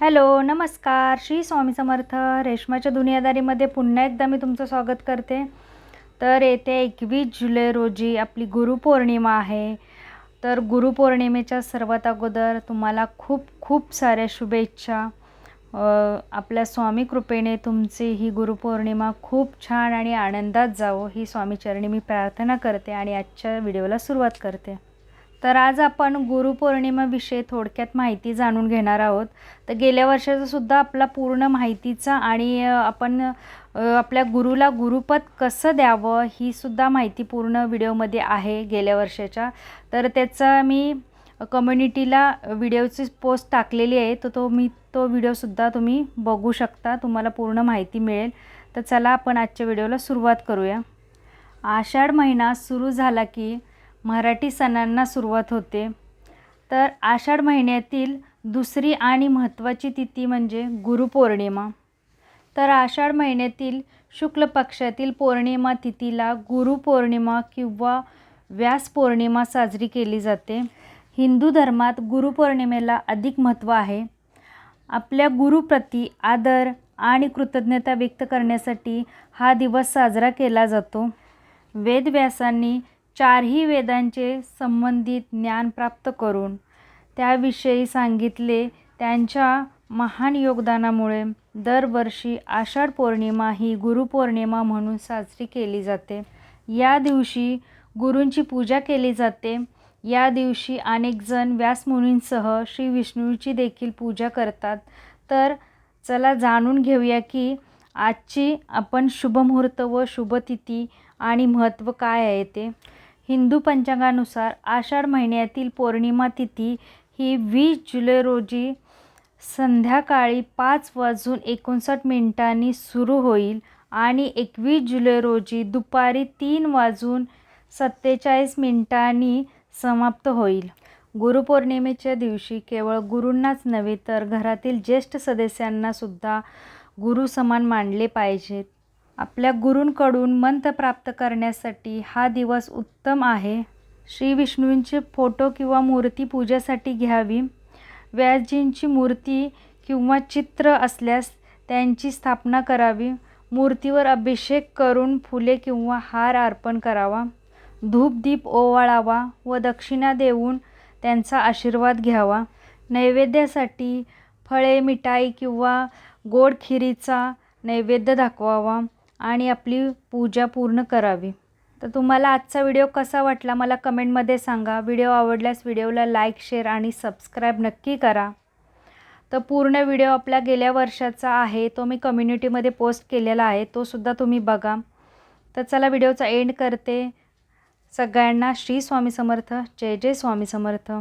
Hello नमस्कार. श्री स्वामी समर्थ रेशमाच्या दुनियादारीमध्ये पुन्हा एकदा मी तुमचं स्वागत करते. तर येते एकवीस जुलै रोजी आपली गुरुपौर्णिमा आहे. तर गुरुपौर्णिमेच्या सर्वात अगोदर तुम्हाला खूप खूप साऱ्या शुभेच्छा. आपल्या स्वामी कृपेने तुमची ही गुरुपौर्णिमा खूप छान आणि आनंदात जावो. ही स्वामीचरणी मी प्रार्थना करते आणि आजच्या व्हिडिओला सुरुवात करते. तर आज आपण गुरुपौर्णिमेविषयी थोडक्यात माहिती जाणून घेणार आहोत. तर गेल्या वर्षाचा सुद्धा आपला पूर्ण माहितीचा आणि आपण आपल्या गुरुला गुरुपद कसं द्यावं ही सुद्धा माहिती पूर्ण व्हिडिओमध्ये आहे गेल्या वर्षाच्या. तर त्याचा मी कम्युनिटीला व्हिडिओची पोस्ट टाकलेली आहे तर तो मी तो व्हिडिओसुद्धा तुम्ही बघू शकता तुम्हाला पूर्ण माहिती मिळेल. तर चला आपण आजच्या व्हिडिओला सुरुवात करूया. आषाढ महिना सुरू झाला की मराठी सणांना सुरुवात होते. तर आषाढ महिन्यातील दुसरी आणि महत्त्वाची तिथी म्हणजे गुरुपौर्णिमा तर आषाढ महिन्यातील शुक्ल पक्षातील पौर्णिमा तिथीला गुरुपौर्णिमा किंवा व्यास पौर्णिमा साजरी केली जाते. हिंदू धर्मात गुरुपौर्णिमेला अधिक महत्त्व आहे. आपल्या गुरुप्रती आदर आणि कृतज्ञता व्यक्त करण्यासाठी हा दिवस साजरा केला जातो. वेदव्यासांनी चारही वेदांचे संबंधित ज्ञान प्राप्त करून त्याविषयी सांगितले त्यांच्या महान योगदानामुळे दरवर्षी आषाढ पौर्णिमा ही गुरुपौर्णिमा म्हणून साजरी केली जाते. या दिवशी गुरूंची पूजा केली जाते. या दिवशी अनेकजण व्यासमुनींसह श्री विष्णूची देखील पूजा करतात. तर चला जाणून घेऊया की आजची आपण शुभमुहूर्त व शुभतिथी आणि महत्त्व काय आहे ते. हिंदू पंचांगानुसार आषाढ महिन्यातील पौर्णिमा तिथी ही वीस जुलै रोजी संध्याकाळी पाच वाजून एकोणसाठ मिनिटांनी सुरू होईल आणि एकवीस जुलै रोजी दुपारी तीन वाजून सत्तेचाळीस मिनिटांनी समाप्त होईल. गुरुपौर्णिमेच्या दिवशी केवळ गुरूंनाच नव्हे तर घरातील ज्येष्ठ सदस्यांनासुद्धा गुरु समान मानले पाहिजेत. आपल्या गुरूंकडून मंत्र प्राप्त करण्यासाठी हा दिवस उत्तम आहे. श्री विष्णूंचे फोटो किंवा मूर्ती पूजेसाठी घ्यावी. व्यासजींची मूर्ती किंवा चित्र असल्यास त्यांची स्थापना करावी. मूर्तीवर अभिषेक करून फुले किंवा हार अर्पण करावा. धूपदीप ओवाळावा व दक्षिणा देऊन त्यांचा आशीर्वाद घ्यावा. नैवेद्यासाठी फळे मिठाई किंवा गोड खिरीचा नैवेद्य दाखवावा. आणि आपली पूजा पूर्ण करावी. तर तुम्हाला आजचा व्हिडिओ कसा वाटला मला कमेंटमध्ये सांगा. व्हिडिओ आवडल्यास व्हिडिओला लाईक शेअर आणि सबस्क्राईब नक्की करा. तर पूर्ण व्हिडिओ आपला गेल्या वर्षाचा आहे. तो मी कम्युनिटीमध्ये पोस्ट केलेला आहे. तो सुद्धा तुम्ही बघा. तर चला व्हिडिओचा एंड करते. सगळ्यांना श्री स्वामी समर्थ. जय जय स्वामी समर्थ.